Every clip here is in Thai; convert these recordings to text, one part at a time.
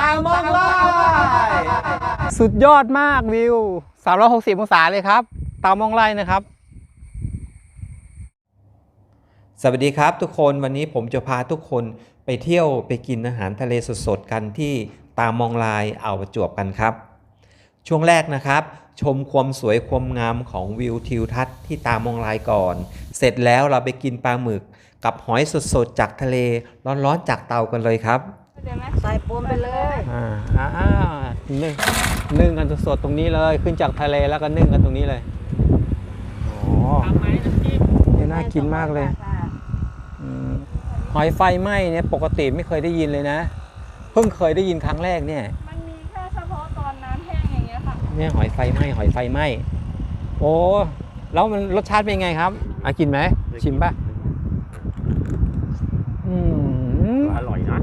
ตามองไล่สุดยอดมากวิว 360 องศาเลยครับ ตามองไล่นะครับ สวัสดีครับทุกคนวันนี้ผมจะพาทุกคนไปเที่ยวไปกินอาหารทะเลสดๆกันที่ตามองลายอ่าวประจวบกันครับ ช่วงแรกนะครับ ชมความสวยความงามของวิวทิวทัศน์ที่ตามองลายก่อน เสร็จแล้วเราไปกินปลาหมึกกับหอยสดๆจากทะเลร้อนๆจากเตากันเลยครับ ใส่ปูนไปเลยอ่าอ่าอ่านึ่งนึ่งกันสดๆตรงนี้เลย ขึ้นจากทะเลแล้วก็นึ่งกันตรงนี้เลยอ๋อนี่น่ากินมากเลยอืมหอยไฟไหม้เนี่ยปกติไม่เคยได้ยินเลยนะ เพิ่งเคยได้ยินครั้งแรกเนี่ยมันมีแค่เฉพาะตอนน้ำแห้งอย่างเงี้ยค่ะเนี่ยหอยไฟไหม้หอยไฟไหม้โอ้แล้วมันรสชาติเป็นไงครับอากินไหมชิมป่ะอืมอร่อยนะ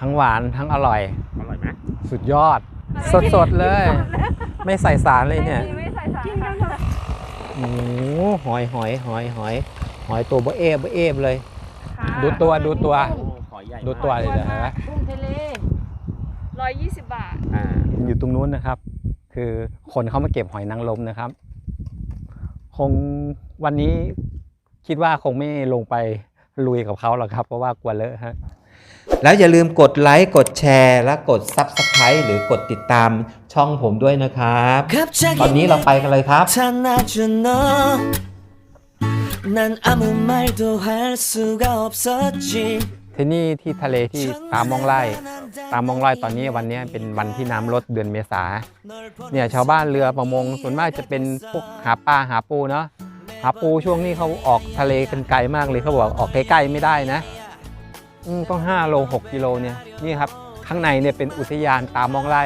ทั้งหวานทั้งอร่อย อร่อยไหมสุดยอด สดๆเลย ไม่ใส่สารเลยเนี่ยไม่มีไม่ใส่สารค่ะโอ้โหหอยหอยหอยหอยหอยตัวเบอเอฟเบอเอฟเลย ค่ะดูตัวดูตัว โอ้หอยใหญ่ดูตัวเลยเหรอฮะกุ้งทะเลร้อยยี่สิบบาท อ่าอยู่ตรงนู้นนะครับ คือคนเขามาเก็บหอยนางรมนะครับ คงวันนี้คิดว่าคงไม่ลงไปลุยกับเขาหรอกครับ เพราะว่ากลัวเลอะฮะ แล้วอย่าลืมกดไลค์กดแชร์และกด Subscribe หรือกดติดตามช่องผมด้วยนะครับ ตอนนี้เราไปกันเลยครับ 나준 너 난 아무 말도 할 수가 없었지 ที่นี่ที่ทะเลที่ตามมองไล่ตามมองไล่ตอนนี้วันนี้เป็นวันที่น้ำลดเดือนเมษา เนี่ยชาวบ้านเรือประมงส่วนมากจะเป็นพวกหาปลาหาปูเนาะหาปูช่วงนี้เขาออกทะเลกันไกลมากเลยเขาบอกออกใกล้ๆไม่ได้นะอืม ต้อง5โล6กิโลเนี่ยนี่ครับข้างในเนี่ยเป็นอุทยานตามองไร่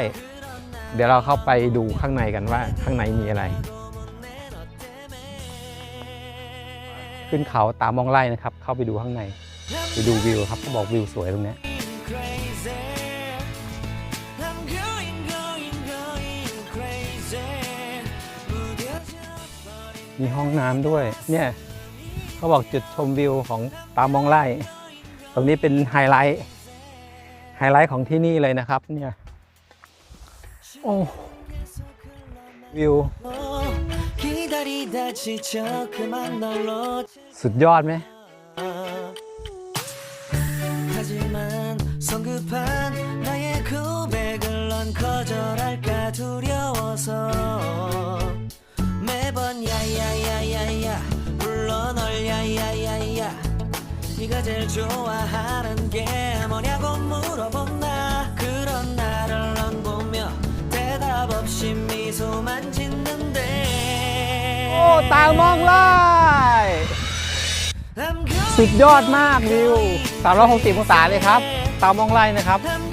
เดี๋ยวเราเข้าไปดูข้างในกันว่าข้างในมีอะไร ขึ้นเขาตามองไร่นะครับ เข้าไปดูข้างใน ไปดูวิวครับเขาบอกวิวสวยตรงนี้มีห้องน้ำด้วย เนี่ยเขาบอกจุดชมวิวของตามองไร่ ตรงนี้เป็นไฮไลท์ ไฮไลท์ของที่นี่เลยนะครับ เนี่ย โอ้วิว 너 기다리다 지쳐 그만 널 놓지 สุดยอดไหม 하지만 성급한 나의 고백을 넌 거절할까 두려워서 매번 야야야야야 불러 널 야야야야 네가 제일 좋아하는 게 뭐냐고 물어본 나 그런 나를 넌 보며 대답 없이 미소만 짓는데 โอ้ตามองไล่ I'm สุด going ยอดมากวิว 360 องศาเลยครับ ตามองไล่นะครับ I'm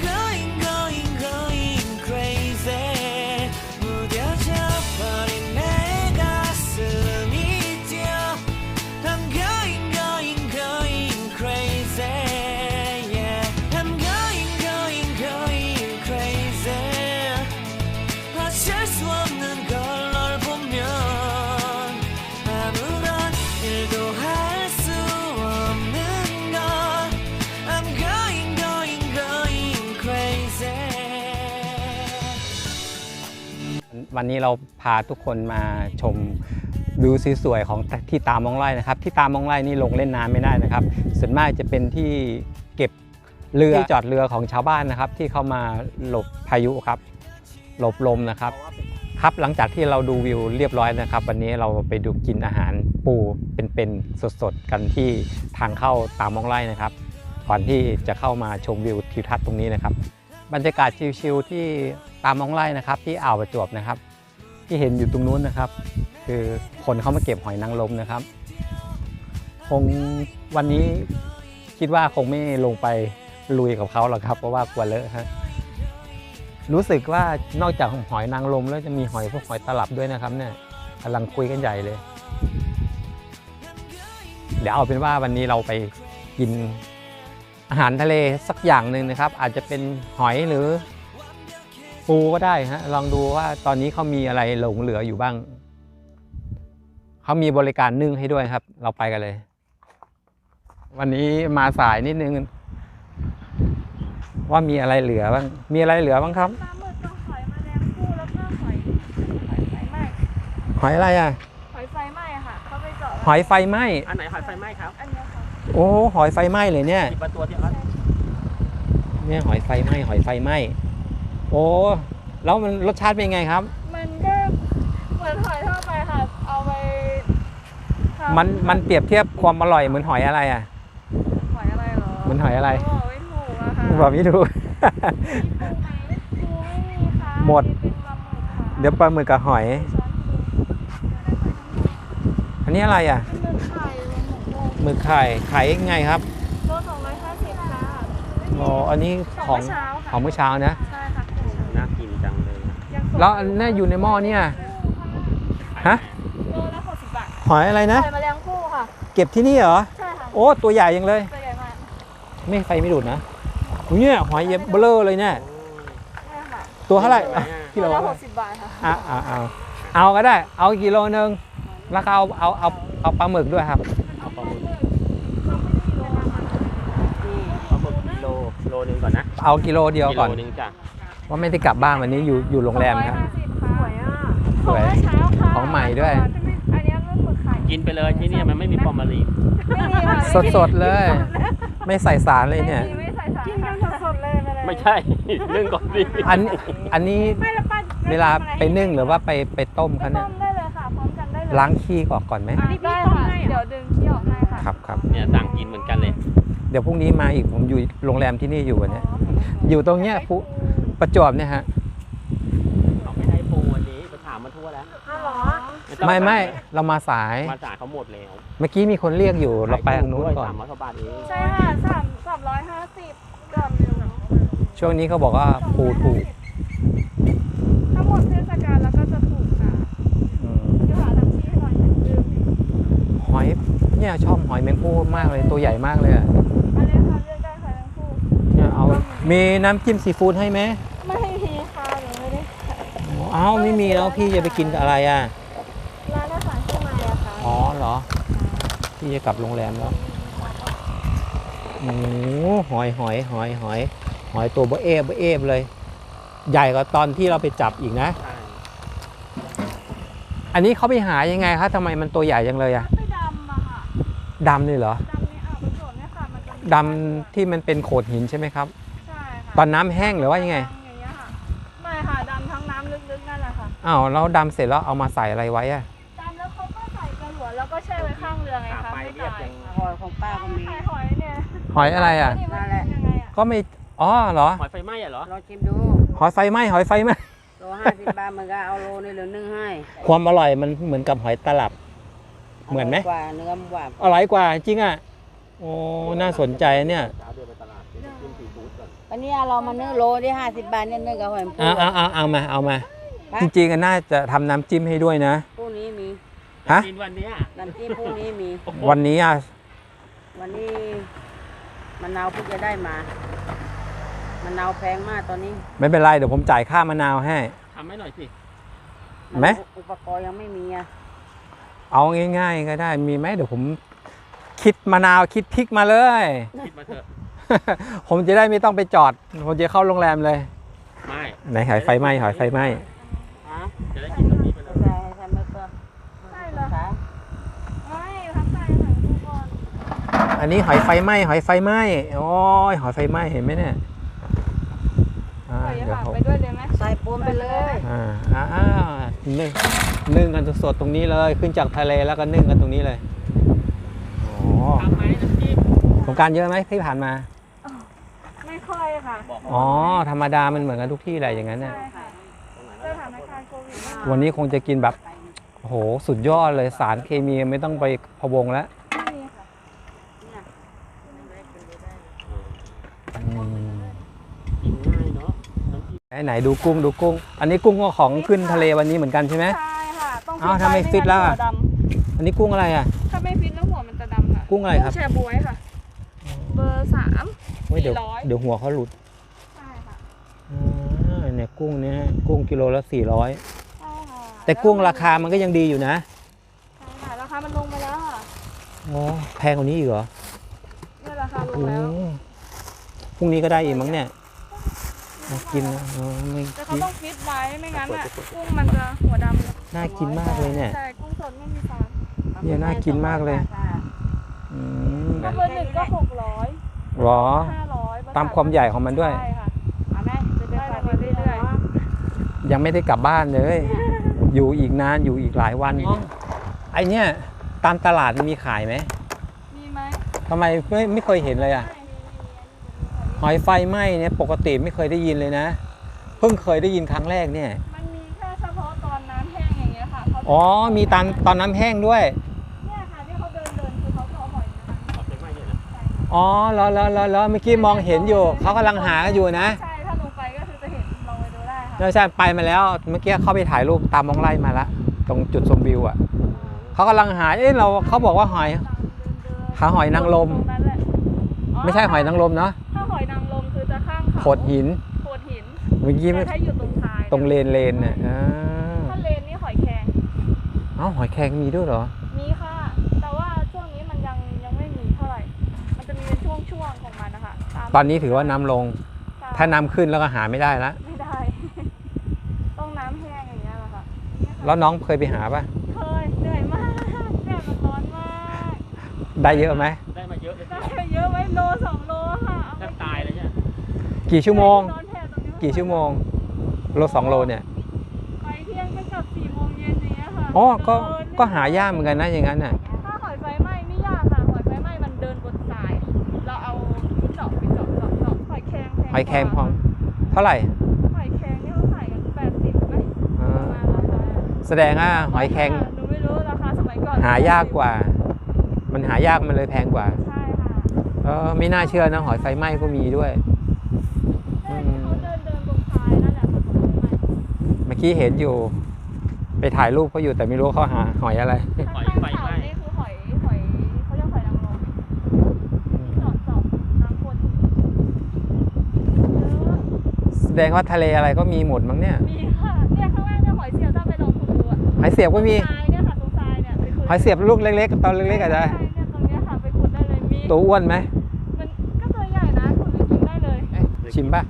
วันนี้เราพาทุกคนมาชมวิวสวยๆของที่ตามองไร่นะครับ ที่ตามองไร่นี่ลงเล่นน้ำไม่ได้นะครับ ส่วนมากจะเป็นที่เก็บเรือที่จอดเรือของชาวบ้านนะครับ ที่เข้ามาหลบพายุครับหลบลมนะครับ ครับหลังจากที่เราดูวิวเรียบร้อยนะครับ วันนี้เราไปดูกินอาหารปูเป็นๆสดๆกันที่ทางเข้าตามองไร่นะครับ ก่อนที่จะเข้ามาชมวิวทิวทัศน์ตรงนี้นะครับ บรรยากาศชิลๆที่ามมองไร่นะครับที่อ่าวประจวบนะครับ ที่เห็นอยู่ตรงนู้นนะครับ คือคนเขามาเก็บหอยนางรมนะครับ คงวันนี้คิดว่าคงไม่ลงไปลุยกับเขาหรอกครับ เพราะว่ากลัวเลอะฮะรู้สึกว่านอกจากหอยนางรมแล้วจะมีหอยพวกหอยตลับด้วยนะครับ เนี่ยกำลังคุยกันใหญ่เลย เดี๋ยวเอาเป็นว่าวันนี้เราไปกินอาหารทะเลสักอย่างหนึ่งนะครับ อาจจะเป็นหอยหรือ ปูก็ได้ฮะลองดูว่าตอนนี้เขามีอะไรหลงเหลืออยู่บ้าง เขามีบริการนึ่งให้ด้วยครับ เราไปกันเลย วันนี้มาสายนิดนึง ว่ามีอะไรเหลือบ้าง มีอะไรเหลือบ้างครับปลาหมึกกับหอยแมลงภู่แล้วก็หอยหอยไฟไหม้หอยอะไรอะ หอยไฟไหม้อะค่ะเขาไปเจาะหอยไฟไหม้อันไหนหอยไฟไหม้ครับอันเนี้ยค่ะโอ้หอยไฟไหม้เลยเนี่ยหยิบมาตัวเดียวครับเนี่ยหอยไฟไหม้หอยไฟไหม้ โอ้แล้วมันรสชาติเป็นไงครับ มันก็เหมือนหอยทั่วไปค่ะ เอาไปทำมันมันเปรียบเทียบความอร่อยเหมือนหอยอะไรอะหอยอะไรเหรอเหมือนหอยอะไรบอกไม่ถูกอะค่ะบอกไม่ถูก มีปูไหมปูไม่มีค่ะหมด เป็นปลาหมึกค่ะเดี๋ยวปลาหมึกกับหอยช้อนอันนี้อะไรอะเป็นหมึกไข่เป็นหมึกโลหมึกไข่ขายยังไงครับโลสองร้อยห้าสิบค่ะ อ๋ออันนี้ของของเมื่อเช้าค่ะ ของเมื่อเช้านะ แล้วอันนี้อยู่ในหม้อเนี่ยฮะโลละหกสิบบาทหอยอะไรนะหอยแมลงภู่ค่ะ เก็บที่นี่เหรอ ใช่ค่ะ โอ้ ตัวใหญ่ยังเลย ตัวใหญ่มาก ไม่ไฟไม่ดูดนะอุ๊ยเนี่ยหอยเย็บเบลอเลยเนี่ยใช่ค่ะตัวเท่าไหร่อะกิโลโลละเท่าไหหร่กสิบบาทค่ะอะเอาเอาเอาก็ได้ เอากิโลนึงแล้วก็เอาเอาเอาเอาปลาหมึกด้วยครับเอาปลาหมึกปลาหมึกกิโลโลนึงก่อนนะ เอากิโลเดียวกิก่อนโลนึงจ้ะ ว่าไม่ได้กลับบ้านวันนี้อยู่อยู่โรงแรมครับสองอยห้าสิบค่ะสวยอะสวยของเมื่อเช้าค่ะของใหม่ด้วย อันนี้เรื่องหมึกไข่กินไปเลยที่เนี่ยมันไม่มีฟอร์มาลีนไม่มีค่ะสดสดๆเลย ไม่ใส่สารเลยเนี่ย ไม่มีไม่ใส่สารกินกันสดๆเลยไปเลยไม่ใช่นึ่งก่อนดิอันอันนี้ไม่ละปั้นเวลาไปนึ่งหรือว่าไปไปต้มไปเขาต้เนี่ยมได้เลยค่ะพร้อมกันได้เลยล้างขี้ออกก่อนไหมอันนี้ได้ค่ะเดี๋ยวดึงที่ออกให้ค่ะครับครับเนี่ยสั่งกินเหมือนกันเลย เดี๋ยวพรุ่งนี้มาอีกผมอยู่โรงแรมที่นี่อยู่วันเนี้ยอยู่ตรงเนี้ยผู้ ประจวบเนี่ยฮะเขาไม่ได้โปรวันนี้ไปถามมาทั่วแล้วอ้าวเหรอต้องไม่ไม่เรามาสาย มาจ่ายเขาหมดแล้วเมื่อกี้มีคนเรียกอยู่เราไปทางนู้นก่อนสามร้อยกว่าบาทเองใช่ค่ะสามสามร้อยห้าสิบกับช่วงนี้เขาบอกว่าปูถูกถ้าหมดเทศกาลแล้วก็จะถูกค่ะอืมเดี๋ยวหาทางที่ให้หน่อยลืมหอยเนี่ยชอบหอยแมงผู้มากเลยตัวใหญ่มากเลยอะอันนี้ค่ะเลือกได้ค่ะทั้งคู่เนี่ยเอา มีน้ำจิ้มซีฟู้ดให้ไหมไม่มีค่ะหนูไม่ได้ขาย เอ้าไม่มีแล้วพี่จะไปกินกับอะไรอะ ร้านอาหารเครื่องในอะค่ะอ๋อเหรอ พี่จะกลับโรงแรมแล้วโอ้โหหอยหอยหอยหอยหอยตัวเบอเอฟเบอเอฟเลย ใหญ่กว่าตอนที่เราไปจับอีกนะใช่อันนี้เขาไปหายังไงคะทำไมมันตัวใหญ่จังเลยอะไม่ดำอะค่ะดำเลยเหรอดำในอ่าวประจวบเนี่ยค่ะมันจะมีดำที่มันเป็นโขดหินใช่ไหมครับ ใช่ค่ะตอนน้ำแห้งหรือว่ายังไงอ อ้าวแล้วดำเสร็จแล้วเอามาใส่อะไรไว้อะดำแล้วเขาก็ใส่กระหลวแล้วก็แช่ไว้ข้างเรือไงหาคะไปไม่เรียบตายยังหอยของป้าก็มีขายหอยเนี่ยหอยอะไรอะนี่มันเป็นยังไงอะก็ไม่อ๋อเหรอหอยไฟไหม้อะเหรอ ลองชิมดู หอยไฟไหม้หอยไฟไหม้โลห้าสิบบาทมันก็เอาโลนี่เหลือนึ่งให้ความอร่อยมันเหมือนกับหอยตลับ เหมือนไหม ร่ยกว่าเนื้อหวานอร่อยกว่าจริงอะโอ้น่าสนใจเนี่ยเช้าเดินไปตลาดเดี๋ยวจะจิ้มซีฟู้ดก่อนวันนี้เรามาเนื้อโลที่ห้าสิบบาทเนี่ยเนื้อกับหอยปูเอาเอาเอาเอามาเอามา จริงๆก็น่าจะทำน้ำจิ้มให้ด้วยนะ พรุ่งนี้มีฮะ กินวันเนี้ยน้ำจิ้มพรุ่งนี้มีวันนี้อะวันนี้มะนาวเพิ่งจะได้มามะนาวแพงมากตอนนี้ไม่เป็นไรเดี๋ยวผมจ่ายค่ามะนาวให้ ทำให้หน่อยสิไหมอุปกรณ์ยังไม่มีอะเอาง่าย ๆ ก็ได้มีไหมเดี๋ยวผมคิดมะนาวคิดพริกมาเลย คิดมาเถอะ ผมจะได้ไม่ต้องไปจอด ผมจะเข้าโรงแรมเลย ไม่ ไหนหอยไฟไหม้หอยไฟไหม้ฮะ จะได้กินแบบนี้ไปเลยใช่ทำไม่ก็ใช่เหรอขาไม่ทักทายหน่อยทุกคนอันนี้หอยไฟไหม้หอยไฟไหม้โอ้ยหอยไฟไหม้เห็นไหมเนี่ยอ่าใส่เดี๋ยวฝากผมไปด้วยเลยไหมใส่ปูนไปเลยอ่าอ่าอ่านึ่งนึ่งกันสดๆตรงนี้เลย ขึ้นจากทะเลแล้วก็นึ่งกันตรงนี้เลยอ๋อทำไหมน้ำจิ้มสงกรารเยอะไหมที่ผ่านมา ไม่ค่อยค่ะบอกอ๋อธรรมดามันเหมือนกันทุกที่แหละอย่างนั้นน่ะ ใช่ค่ะสถานการณ์โค วิดมากวันนี้คงจะกินแบบโอ้โหสุดยอดเลยสารเคมีไม่ต้องไปพะวงแล้วไม่มีค่ะอืมกินง่ายเนาะน้ำจิ้มไหนไหนดูกุ้งดูกุ้ง อันนี้กุ้งก็ของขึ้นทะเลวันนี้เหมือนกันใช่ไหมใช่ค่ะต้องอ้าวทำไมฟิตแล้วอะหัดอันนี้กุ้งอะไรอะำถ้าไม่ฟิตแล้วหัวมันจะดำค่ะกุ้งอะไรครับแชร์บวยค่ะ เบอร์สามเฮ้ยเดี๋ยวสี่ร้อยเดี๋ยวหัวเขาหลุดใช่ค่ะอ่าเนี่ยกุ้งเนี่ยกุ้งกิโลละ400ใช่ค่ะ แต่กุ้งราคามันก็ยังดีอยู่นะใช่ค่ะราคามันลงไปแล้วค่ะโอ้แพงกว่านี้อีกเหรอเนี่ยราคาลงโอ้แล้วพรุ่งนี้ก็ได้อีกมั้งเนี่ยน่ากินนะเออไม่แต่เขากิน ต้องฟิตไว้ไม่งั้นอะกุ้งมันจะหัวดำน่ากินมากเลยเนี่ย ใช่กุ้งสดไม่มีสารเนี่ยน่ากินมากเลย อืมถ้าเบอร์หนึ่งก็หกร้อยหรอ ห้าร้อยตามความใหญ่ของมันด้วย ใช่ค่ะ เอาไหมจะเดินไปได้เรื่อยยังไม่ได้กลับบ้านเลย อยู่อีกนานอยู่อีกหลายวันไอเนี่ยตามตลาดมันมีขายไหมมีไหมทำไมไม่ไม่เคยเห็นเลยอะ หอยไฟไหม้เนี่ยปกติไม่เคยได้ยินเลยนะ เพิ่งเคยได้ยินครั้งแรกเนี่ย มันมีแค่เฉพาะตอนน้ำแห้งอย่างเงี้ยค่ะเขาอ๋อ มีตอนตอนน้ำแห้งด้วย เนี่ยค่ะที่เขาเดินเดินคือเขาจะเอาหอยนะคะเอาไปไหม้เนี่ยนะอ๋อแล้วแล้วแล้วแล้วเมื่อกี้มองเห็นอยู่ เขากำลังหากันอยู่นะ ใช่ถ้าลงไปก็คือจะเห็นล องไปดูได้ค่ะแล้วใช่ไปมาแล้วเมื่อกี้เข้าไปถ่ายรูปตามมองไล่มาละตรงจุดชมวิวอะเขากำลังหาเอ๊ะเราเขาบอกว่าหอยหาหอยนางรมตรงนั้นแหละไม่ใช่หอยนางรมเนาะถ้าหอยนางรมคือจะข้างเขาโขดหินโขดหินเมื่อกี้แต่ถ้าอยู่ตรงท้ายตรงเลนเลนเนี่ยอ่าถ้าเลนนี่หอยแครงเอ้าหอยแครงมีด้วยเหรอมีค่ะ แต่ว่าช่วงนี้มันยังยังไม่มีเท่าไหร่มันจะมีเป็นช่วงๆของมันนะคะามตอนนี้ถือว่าน้ำลงใช่ถ้าน้ำขึ้นแล้วก็หาไม่ได้ละ ไม่ได้ ต้องน้ำแห้งอย่างเงี้ยแหละค่ะ แล้วน้องเคยไปหาปะเคยเหนื่อยมากแดดมันร้อนมากได้เยอะไหมได้มาเยอะเลยได้เยอะไหมโลสองโลค่ะเอาแทไปบตายเลยเนี่ยกี่ชั่วโมงนอนแผ่ตรงนี้กี่ชั่วโมง โลสองโลเนี่ยไปเที่ยงก็กลับสี่โมงเย็นอย่างเงี้ยค่ะอ๋อก็เดินก็หายากเหมือนกันนะอย่างนั้นน่ะถ้าหอยไฟไหม้ไม่ยากค่ะหอยไฟไหม้มันเดินบนทราย เราเอาที่เจาะไปเจาะเจาะเจาะหอยแครงแพงหอยแครงพกอว่าเท่าไหร่ แสดงว่าหอยแครงหนูไม่รู้ราคาสมัยก่อนหายากกว่า มันหายากมันเลยแพงกว่า ใช่ค่ะเออไม่น่าเชื่อนะหอยไฟไหม้ก็มีด้วย ใช่ที่เขาเดินเดินบนทรายนั่นแหละค่ะหอยไฟไหม้เมื่อกี้เห็นอยู่ ไปถ่ายรูปเขาอยู่แต่ไม่รู้เขาหาหอยอะไร หอยข้างไฟๆไหม้เสานี่คือหอยหอยเขาเรียกหอยนางรมเจาะเจาะน้ำข้นเยอะแสดงว่าทะเลอะไรก็มีหมดมั้งเนี่ย มี อะหอยเสียบก็มีตรงทรายเนี่ยค่ะตรงทรายเนี่ยไปขุดหอยเสียบลูกเล็กๆตอนเล็กๆอาจจะใช่เนี่ยตรงเนี้ยค่ะไปขุดได้เลยมีตัวอ้วนไหมมันก็ตัวใหญ่นะขุดไปกินได้เลยชิมป่ะ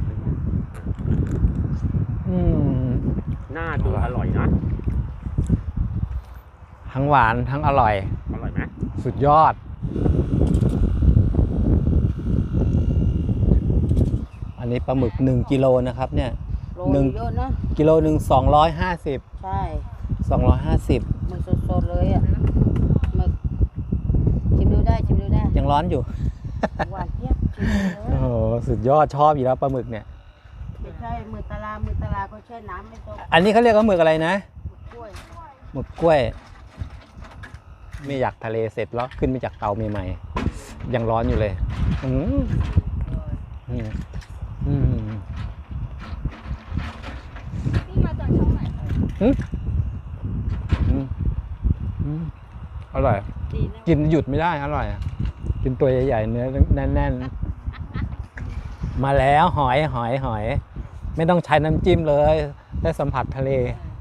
อืมหน้าดูอร่อยนะ ทั้งหวานทั้งอร่อย อร่อยไหมสุดยอด อันนี้ปลาหมึก 1กิโลนะครับเนี่ย โลหนึ่ง เยอะนะกิโลหนึ่ง250 ใช่ 250หมึกสดๆเลยอะหมึกชิมดูได้ชิมดูได้ยังร้อนอยู่ หวานเจี๊ยบชิมดูโอ้เลยโหสุดยอดชอบอยู่แล้วปลาหมึกเนี่ย ไม่ใช่หมึกตลาหมึกตลาก็แช่น้ำไม่ต้องอันนี้เขาเรียกว่าหมึกอะไรนะ กล้วยหมึกกล้วย ไม่อยากทะเลเสร็จแล้วขึ้นมาจากเตาใหม่ๆยังร้อนอยู่เลย อืมอืมอืมนี่มาจากช่องไหนคะ อืมอืมอร่อย ดีนะกินหยุดไม่ได้อร่อยอะกินตัวใหญ่ๆเนื้อแน่นๆ มาแล้วหอยหอยหอย ไม่ต้องใช้น้ำจิ้มเลย ได้สัมผัสทะเล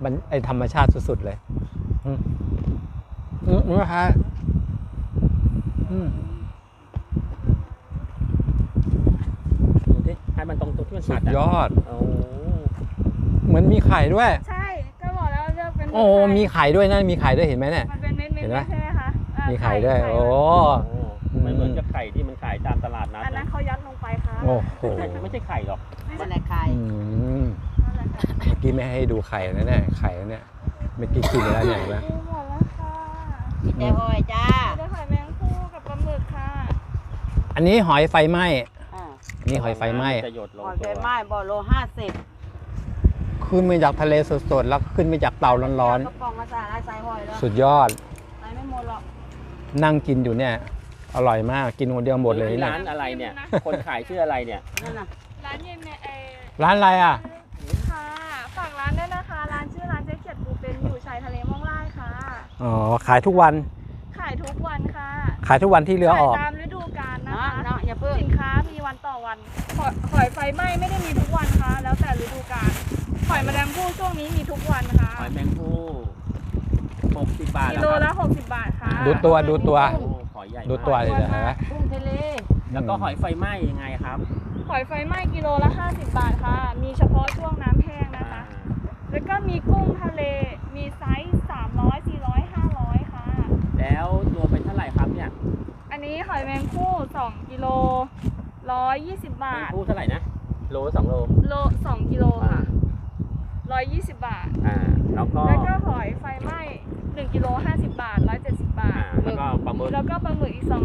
มันไอธรรมชาติสุดๆเลยอืมอืมนะฮะอืมดูดิให้มันตรงตัวที่มันสุตัดดะยอด โอ้ เหมือนมีไข่ด้วย ใช่ โอ้มีไข่ด้วยนะมีไข่ด้วยเห็นไหมเนี่ย มันเป็นเม็ดเม็ดเห็นไหม ใช่ไหมคะอ่ามีไข่ด้วยโอ้โอ้ ไม่เหมือนกับไข่ที่มันขายตามตลาดนัดอันนั้นนะเขายัดลงไปค่ะโอ้โหไม่ใช่ไม่ใช่ไข่หรอก นั่นแหละไข่อืมนั่นแหละค่ะเมื่อกี้ไม่ให้ดูไข่นะเนี่ยไข่นะเนี่ยเมื่อกี้กินไปแล้วเนี่ยเห็นไหมดูหมดแล้วค่ะมีแต่หอยจ้ามีแต่หอยแมงภู่กับปลาหมึกค่ะอันนี้หอยไฟไหม้อ่าอันนี้หอยไฟไหม้ จะหยดลงหอยตัไฟวไหม้บ่อโลห้าสิบ ขึ้นมาจากทะเลสดๆ แล้วขึ้นมาจากเตาร้อนกระป๋องมาใส่อะไรใส่หอยแล้วๆ สุดยอดใส่ไม่หมดหรอกนั่งกินอยู่เนี่ย อร่อยมาก กินคนเดียวหมดเลยนี่เนี่ยร้านอะไรเนี่ย คนขายชื่ออะไรเนี่ย นั่นน่ะร้านเย็นเนี่ยเออร้านอะไรอะ ค่ะ ฝากร้านด้วยนะคะ ร้านชื่อร้านเจ๊เขียดปูเป็นอยู่ชายทะเลม่องไร่ค่ะ อ๋อ ขายทุกวัน ขายทุกวันค่ะขายทุกวันที่เรือออก ขายตามฤดูกาลนะเนาะคะ เนาะอย่าเพิ่งสินค้ามีวันต่อวันหอยหอยไฟไหม้ไม่ได้มีทุกวันค่ะ แล้วแต่ฤดูกาล หอยแมลงภู่ช่วงนี้มีทุกวันค่ะหอยแมงผู้หกสิบบาทกิเหโลรอคละรับ60บาทค่ะดูตัวดูตัว โอ้หอยใหญ่ดูตัวมากเลยนะฮะกุ้งทะเลแล้วก็หอยไฟไหม้ยังไงครับหอยไฟไหม้กิโลละ50บาทค่ะ มีเฉพาะช่วงน้ำแห้งนะคะ แล้วก็มีกุ้งทะเล มีไซส์300 400 500ค่ะ แล้วรวมเป็นเท่าไหร่ครับเนี่ยอันนี้หอยแมงคู่2กิโล120บาทคู่เท่าไหร่นะโลสองโลโล2กิโลค่ะ 120บาท อ่าแล้วก็แล้วก็หอยไฟไหม้1กิโล50บาท170บาอ่าท แล้วก็ปลาหมึก แล้วก็ปลาหมึกอีก250